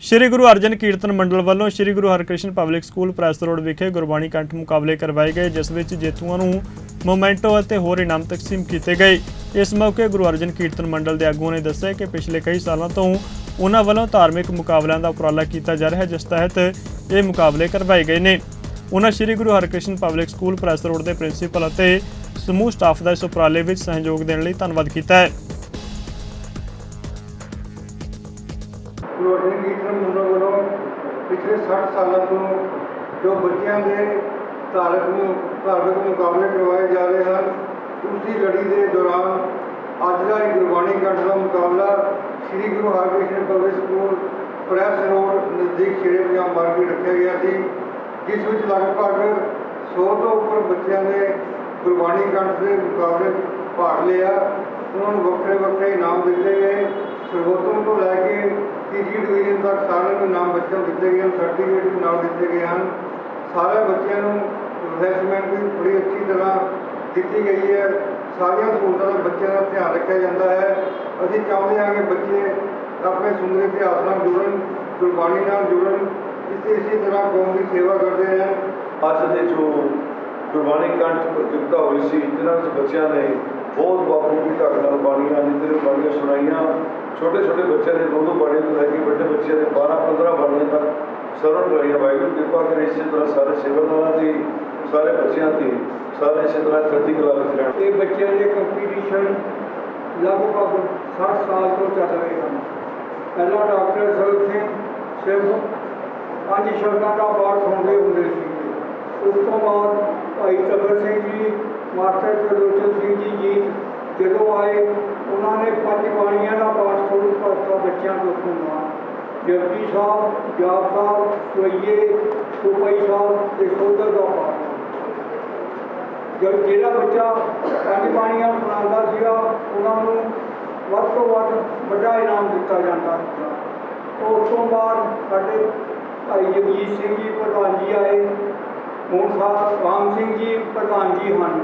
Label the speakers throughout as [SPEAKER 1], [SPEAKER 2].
[SPEAKER 1] ਸ਼੍ਰੀ ਗੁਰੂ ਅਰਜਨ ਕੀਰਤਨ ਮੰਡਲ ਵੱਲੋਂ Shri Guru Harkrishan public school press road ਵਿਖੇ ਗੁਰਬਾਣੀ ਕੰਠ ਮੁਕਾਬਲੇ ਕਰਵਾਏ ਗਏ, ਜਿਸ ਵਿੱਚ ਜੇਤੂਆਂ ਨੂੰ ਮੋਮੈਂਟੋ ਅਤੇ ਹੋਰ ਇਨਾਮ ਤਕਸੀਮ ਕੀਤੇ ਗਏ। ਇਸ ਮੌਕੇ ਗੁਰੂ ਅਰਜਨ ਕੀਰਤਨ ਮੰਡਲ ਦੇ ਆਗੂਆਂ ਨੇ ਦੱਸਿਆ ਕਿ ਪਿਛਲੇ ਕਈ ਸਾਲਾਂ ਤੋਂ ਉਹਨਾਂ ਵੱਲੋਂ ਧਾਰਮਿਕ ਮੁਕਾਬਲਿਆਂ ਦਾ ਉਪਰਾਲਾ ਕੀਤਾ ਜਾ ਰਿਹਾ ਹੈ, ਜਿਸ ਤਹਿਤ ਇਹ ਮੁਕਾਬਲੇ ਕਰਵਾਏ ਗਏ ਨੇ। ਉਹਨਾਂ Shri Guru Harkrishan public school press road ਦੇ ਪ੍ਰਿੰਸੀਪਲ ਅਤੇ ਸਮੂਹ ਸਟਾਫ ਦਾ ਇਸ ਉਪਰਾਲੇ ਵਿੱਚ ਸਹਿਯੋਗ ਦੇਣ ਲਈ ਧੰਨਵਾਦ ਕੀਤਾ ਹੈ।
[SPEAKER 2] ਗੁਰੂ ਕੀਰਤਨ ਮੰਡਲ ਵੱਲੋਂ ਪਿਛਲੇ 60 ਸਾਲਾਂ ਤੋਂ ਜੋ ਬੱਚਿਆਂ ਦੇ ਧਾਰਕ ਨੂੰ, ਧਾਰਮਿਕ ਮੁਕਾਬਲੇ ਕਰਵਾਏ ਜਾ ਰਹੇ ਹਨ ਉਸ ਦੀ ਲੜੀ ਦੇ ਦੌਰਾਨ ਅੱਜ ਦਾ ਇਹ ਗੁਰਬਾਣੀ ਕੰਠ ਦਾ ਮੁਕਾਬਲਾ Sri Guru Harkrishan public school, press road ਨਜ਼ਦੀਕ ਸ਼ੇਰੇ ਪੰਜਾਬ ਮਾਰਕੀਟ ਰੱਖਿਆ ਗਿਆ ਸੀ, ਜਿਸ ਵਿੱਚ ਲਗਭਗ 100 ਤੋਂ ਉੱਪਰ ਬੱਚਿਆਂ ਨੇ ਗੁਰਬਾਣੀ ਕੰਠ ਦੇ ਮੁਕਾਬਲੇ ਭਾਗ ਲਿਆ। ਉਹਨਾਂ ਨੂੰ ਵੱਖਰੇ ਵੱਖਰੇ ਇਨਾਮ ਦਿੱਤੇ ਗਏ। ਸਰਵੋਤਮ ਤੋਂ ਲੈ ਕੇ ਤੀਜੀ ਡਿਵੀਜ਼ਨ ਤੱਕ ਸਾਰਿਆਂ ਨੂੰ ਇਨਾਮ ਬੱਚਿਆਂ ਨੂੰ ਦਿੱਤੇ ਗਏ ਹਨ ਸਰਟੀਫਿਕੇਟ ਵੀ ਨਾਲ ਦਿੱਤੇ ਗਏ ਹਨ। ਸਾਰੇ ਬੱਚਿਆਂ ਨੂੰ ਰਿਫਰੈਸ਼ਮੈਂਟ ਵੀ ਬੜੀ ਅੱਛੀ ਤਰ੍ਹਾਂ ਦਿੱਤੀ ਗਈ ਹੈ। ਸਾਰੀਆਂ ਸਹੂਲਤਾਂ ਦਾ ਬੱਚਿਆਂ ਦਾ ਧਿਆਨ ਰੱਖਿਆ ਜਾਂਦਾ ਹੈ। ਅਸੀਂ ਚਾਹੁੰਦੇ ਹਾਂ ਕਿ ਬੱਚੇ ਆਪਣੇ ਸੁੰਦਰ ਇਤਿਹਾਸ ਨਾਲ ਜੁੜਨ, ਗੁਰਬਾਣੀ ਨਾਲ ਜੁੜਨ, ਇਸੇ ਇਸੇ ਤਰ੍ਹਾਂ ਕੌਮ ਦੀ ਸੇਵਾ ਕਰਦੇ ਰਹਿਣ।
[SPEAKER 3] ਅੱਜ ਦੇ ਜੋ ਗੁਰਬਾਣੀ ਕੰਠ ਪ੍ਰਤੀਯੋਗਤਾ ਹੋਈ ਸੀ ਜਿਨ੍ਹਾਂ ਵਿੱਚ ਬੱਚਿਆਂ ਨੇ ਬਹੁਤ ਬਾਪੂ ਦੀ ਢੰਗ ਨਾਲ ਬਾਣੀਆਂ ਨਿਤਰੇ ਬਾਣੀਆਂ ਸੁਣਾਈਆਂ। ਛੋਟੇ ਛੋਟੇ ਬੱਚਿਆਂ ਨੇ ਦੋ ਦੋ ਬਾਣੀਆਂ ਤੋਂ ਲੈ ਕੇ ਵੱਡੇ ਬੱਚਿਆਂ ਨੇ 12 15 ਬਾਣੀਆਂ ਤੱਕ ਸਰਵਣ ਕਰਾਈਆਂ। ਵਾਹਿਗੁਰੂ ਕਿਰਪਾ ਕਰੇ ਇਸੇ ਤਰ੍ਹਾਂ ਸਾਰੇ ਸੇਵਾਦਾਰਾਂ ਦੀ ਸਾਰੇ ਬੱਚਿਆਂ ਦੀ ਸਾਰੇ ਇਸੇ ਤਰ੍ਹਾਂ ਚੜ੍ਹਦੀ ਕਲਾ ਵਿੱਚ ਰਹਿਣ।
[SPEAKER 4] ਇਹ ਬੱਚਿਆਂ ਦੇ ਕੰਪੀਟੀਸ਼ਨ ਲਗਭਗ 60 ਸਾਲ ਤੋਂ ਚੱਲ ਰਹੇ ਹਨ। ਪਹਿਲਾਂ ਡਾਕਟਰ ਸਰਬ ਸਿੰਘ ਸਿਰਫ ਪੰਜ ਸ਼ਬਦਾਂ ਦਾ ਪਾਠ ਸੁਣਦੇ ਹੁੰਦੇ ਸੀ। ਉਸ ਤੋਂ ਬਾਅਦ ਭਾਈ ਤਬਰ ਸਿੰਘ ਜੀ, ਮਾਸਟਰ ਚਲੋਚਨ ਸਿੰਘ ਜੀ ਜੀ ਜਦੋਂ ਆਏ ਉਹਨਾਂ ਨੇ ਪੰਜ ਬਾਣੀਆਂ ਦਾ ਪਾਠ ਸ਼ੁਰੂ ਕਰਤਾ ਬੱਚਿਆਂ ਤੋਂ ਸੁਣਨਾ ਜਪਜੀ ਸਾਹਿਬ ਜਾਪ ਸਾਹਿਬ, ਸਵਈਏ ਸੁਪਈ ਸਾਹਿਬ ਤੇ ਸੋਦਰ ਦਾ ਪਾਠ ਜਦ ਜਿਹੜਾ ਬੱਚਾ ਪੰਜ ਬਾਣੀਆਂ ਸੁਣਾਉਂਦਾ ਸੀਗਾ, ਉਹਨਾਂ ਨੂੰ ਵੱਧ ਤੋਂ ਵੱਧ ਵੱਡਾ ਇਨਾਮ ਦਿੱਤਾ ਜਾਂਦਾ ਸੀਗਾ। ਉਸ ਤੋਂ ਬਾਅਦ ਸਾਡੇ ਭਾਈ ਜਗਜੀਤ ਸਿੰਘ ਜੀ, ਪ੍ਰਧਾਨ ਜੀ ਆਏ। ਹੁਣ ਸਾਹਿਬ ਰਾਮ ਸਿੰਘ ਜੀ, ਪ੍ਰਧਾਨ ਜੀ ਹਨ।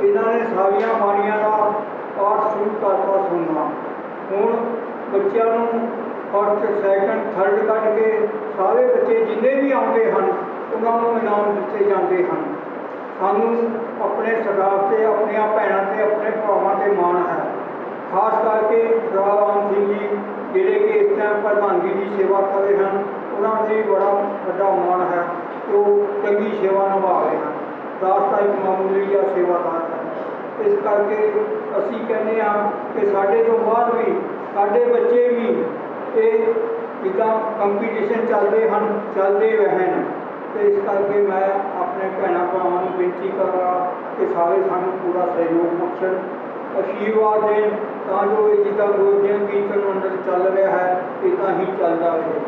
[SPEAKER 4] ਇਹਨਾਂ ਨੇ ਸਾਰੀਆਂ ਬਾਣੀਆਂ ਦਾ ਪਾਠ ਸ਼ੁਰੂ ਕਰਤਾ ਸੁਣਨਾ। ਹੁਣ ਬੱਚਿਆਂ ਨੂੰ ਫਸਟ ਸੈਕੰਡ ਥਰਡ ਕੱਢ ਕੇ ਸਾਰੇ ਬੱਚੇ ਜਿੰਨੇ ਵੀ ਆਉਂਦੇ ਹਨ, ਉਹਨਾਂ ਨੂੰ ਇਨਾਮ ਦਿੱਤੇ ਜਾਂਦੇ ਹਨ। ਸਾਨੂੰ ਆਪਣੇ ਸਟਾਫ ਤੇ, ਆਪਣੀਆਂ ਭੈਣਾਂ ਤੇ, ਆਪਣੇ ਭਰਾਵਾਂ ਤੇ ਮਾਣ ਹੈ। ਖਾਸ ਕਰਕੇ ਰਾਮ ਸਿੰਘ ਜੀ ਜਿਹੜੇ ਕਿ ਇਸ ਟਾਈਮ ਪ੍ਰਧਾਨਗੀ ਦੀ ਸੇਵਾ ਕਰ ਰਹੇ ਹਨ, ਉਹਨਾਂ ਦੇ ਵੀ ਬੜਾ ਵੱਡਾ ਮਾਣ ਹੈ ਉਹ ਚੰਗੀ ਸੇਵਾ ਨਿਭਾ ਰਹੇ ਹਨ। ਦਾਸ ਤਾਂ ਇੱਕ ਮਾਮੂਲੀ ਜਿਹਾ ਸੇਵਾਦਾਰ ਹੈ। ਇਸ ਕਰਕੇ ਅਸੀਂ ਕਹਿੰਦੇ ਹਾਂ ਕਿ ਸਾਡੇ ਤੋਂ ਬਾਅਦ ਵੀ ਸਾਡੇ ਬੱਚੇ ਵੀ ਇਹ ਜਿੱਦਾਂ ਕੰਪੀਟੀਸ਼ਨ ਚੱਲਦੇ ਹਨ, ਚੱਲਦੇ ਰਹਿਣ ਤੇ ਇਸ ਕਰਕੇ ਮੈਂ ਆਪਣੇ ਭੈਣਾਂ ਭਰਾਵਾਂ ਨੂੰ ਬੇਨਤੀ ਕਰਾਂ ਕਿ ਸਾਰੇ ਸਾਨੂੰ ਪੂਰਾ ਸਹਿਯੋਗ ਬਖਸ਼ਣ ਅਸ਼ੀਰਵਾਦ ਦੇਣ, ਤਾਂ ਜੋ ਇਹ ਜਿੱਦਾਂ ਗੁਰੂ ਜੀ ਕੀਰਤਨ ਮੰਡਲ ਚੱਲ ਰਿਹਾ ਹੈ, ਇਹ ਤਾਂ ਹੀ ਚੱਲਦਾ ਰਹੇ।